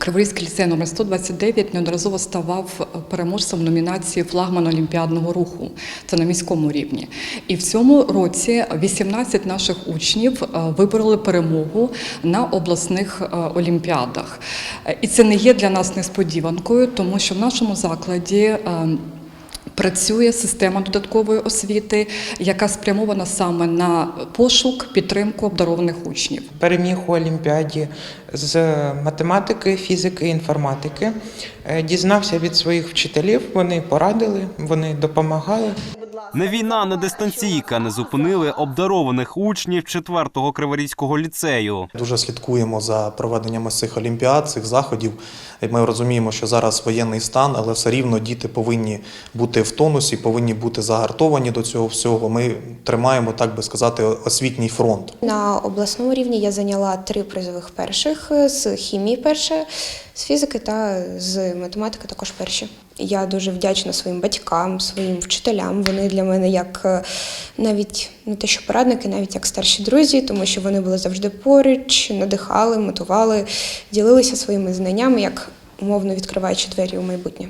Криворізький ліцей номер 129 неодноразово ставав переможцем номінації флагман Олімпіадного руху. Це на міському рівні. І в цьому році 18 наших учнів е, вибороли перемогу на обласних е, олімпіадах. Е, І це не є для нас несподіванкою, тому що в нашому закладі. Працює система додаткової освіти, яка спрямована саме на пошук, підтримку обдарованих учнів. переміг у Олімпіаді з математики, фізики, інформатики. Е, Дізнався від своїх вчителів, вони порадили, вони допомагали. Не війна, не дистанційка не зупинили обдарованих учнів 4-го Криворізького ліцею. Дуже слідкуємо за проведеннями цих олімпіад, цих заходів. Ми розуміємо, що зараз воєнний стан, але все рівно діти повинні бути в тонусі, повинні бути загартовані до цього всього. Ми тримаємо, так би сказати, освітній фронт. На обласному рівні я зайняла три призових перших з хімії перше, з фізики та з математики також перші. Я дуже вдячна своїм батькам, своїм вчителям. Вони для мене як е, навіть не те, що порадники, навіть як старші друзі, тому що вони були завжди поруч, надихали, мотивували, ділилися своїми знаннями, як умовно відкриваючи двері у майбутнє.